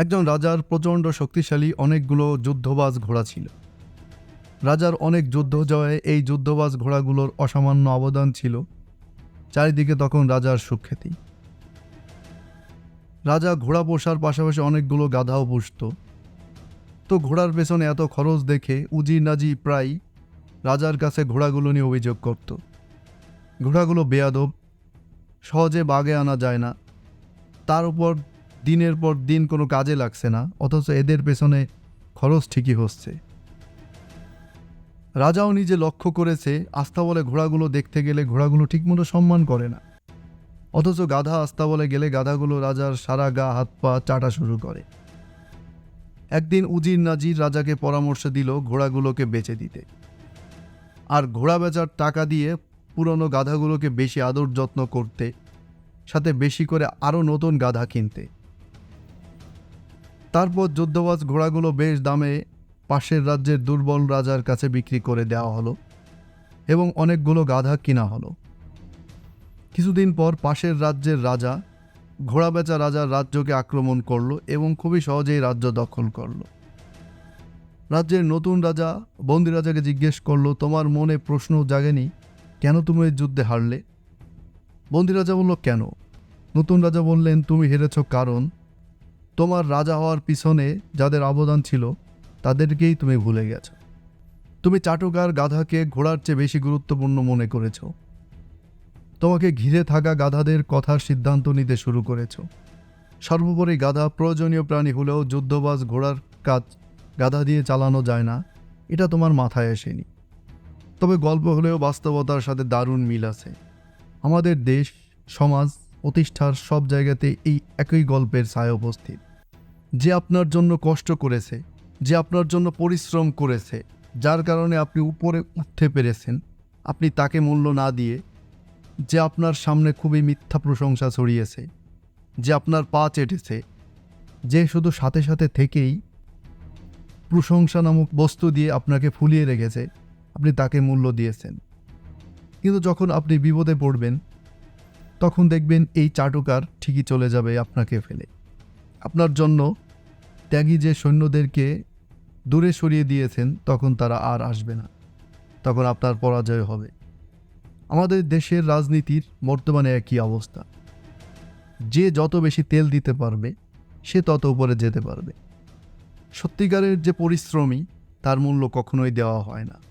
একজন রাজার প্রচণ্ড শক্তিশালী অনেকগুলো যুদ্ধবাজ ঘোড়া ছিল। রাজার অনেক যুদ্ধ জয়ে এই যুদ্ধবাজ ঘোড়াগুলোর অসামান্য অবদান ছিল, চারিদিকে তখন রাজার সুখ্যাতি। রাজা ঘোড়া পোষার পাশাপাশি অনেকগুলো গাধাও পুষত। তো ঘোড়ার পেছনে এত খরচ দেখে উজি নাজি প্রায় রাজার কাছে ঘোড়াগুলো নিয়ে অভিযোগ করত। ঘোড়াগুলো বেয়াদব, সহজে বাগে আনা যায় না। তার উপর দিনের পর দিন কোনো কাজে লাগছে না, অথচ এদের পেছনে খরচ ঠিকই হচ্ছে। রাজাও নিজে লক্ষ্য করেছে, আস্থা বলে ঘোড়াগুলো দেখতে গেলে ঘোড়াগুলো ঠিকমতো সম্মান করে না। অথচ গাধা আস্থা বলে গেলে গাধাগুলো রাজার সারা গা, হাত, পা চাটা শুরু করে। একদিন উজির নাজির রাজাকে পরামর্শ দিল ঘোড়াগুলোকে বেচে দিতে। আর ঘোড়া বেচার টাকা দিয়ে পুরনো গাধাগুলোকে বেশি আদর যত্ন করতে, সাথে বেশি করে আরও নতুন গাধা কিনতে। তারপর যুদ্ধবাজ ঘোড়াগুলো বেশ দামে পাশের রাজ্যের দুর্বল রাজার কাছে বিক্রি করে দেওয়া হলো এবং অনেকগুলো গাধা কিনা হলো। কিছুদিন পর পাশের রাজ্যের রাজা ঘোড়া বেচা রাজার রাজ্যকে আক্রমণ করল এবং খুবই সহজেই রাজ্য দখল করল। রাজ্যের নতুন রাজা বন্দি রাজাকে জিজ্ঞেস করল, তোমার মনে প্রশ্ন জাগেনি? কেন তুমি এই যুদ্ধে হারলে? বন্দি রাজা বলল, কেন? নতুন রাজা বললেন, তুমি হেরেছ কারণ তোমার রাজা হওয়ার পিছনে যাদের অবদান ছিল, তাদেরকেই তুমি ভুলে গেছো। তুমি চাটুকার গাধাকে ঘোড়ার চেয়ে বেশি গুরুত্বপূর্ণ মনে করেছ। তোমাকে ঘিরে থাকা গাধাদের কথার সিদ্ধান্ত নিতে শুরু করেছ। সর্বোপরি গাধা প্রয়োজনীয় প্রাণী হলেও যুদ্ধবাজ ঘোড়ার কাজ গাধা দিয়ে চালানো যায় না, এটা তোমার মাথায় আসেনি। তবে গল্প হলেও বাস্তবতার সাথে দারুণ মিল আছে। আমাদের দেশ, সমাজ, প্রতিষ্ঠার সব জায়গাতে এই একই গল্পের ছায়া উপস্থিত। যে আপনার জন্য কষ্ট করেছে, যে আপনার জন্য পরিশ্রম করেছে, যার কারণে আপনি উপরে উঠতে পেরেছেন, আপনি তাকে মূল্য না দিয়ে যে আপনার সামনে খুবই মিথ্যা প্রশংসা ছড়িয়েছে, যে আপনার পা চেটেছে, যে শুধু সাথে সাথে থেকেই প্রশংসা নামক বস্তু দিয়ে আপনাকে ফুলিয়ে রেখেছে, আপনি তাকে মূল্য দিয়েছেন। কিন্তু যখন আপনি বিপদে পড়বেন, তখন দেখবেন এই চাটুকার ঠিকই চলে যাবে আপনাকে ফেলে। আপনার জন্য ত্যাগী যে সৈন্যদেরকে দূরে সরিয়ে দিয়েছেন, তখন তারা আর আসবে না। তখন আপনার পরাজয় হবে। আমাদের দেশের রাজনীতির বর্তমানে একই অবস্থা। যে যত বেশি তেল দিতে পারবে, সে তত উপরে যেতে পারবে। সত্যিকারের যে পরিশ্রমী, তার মূল্য কখনোই দেওয়া হয় না।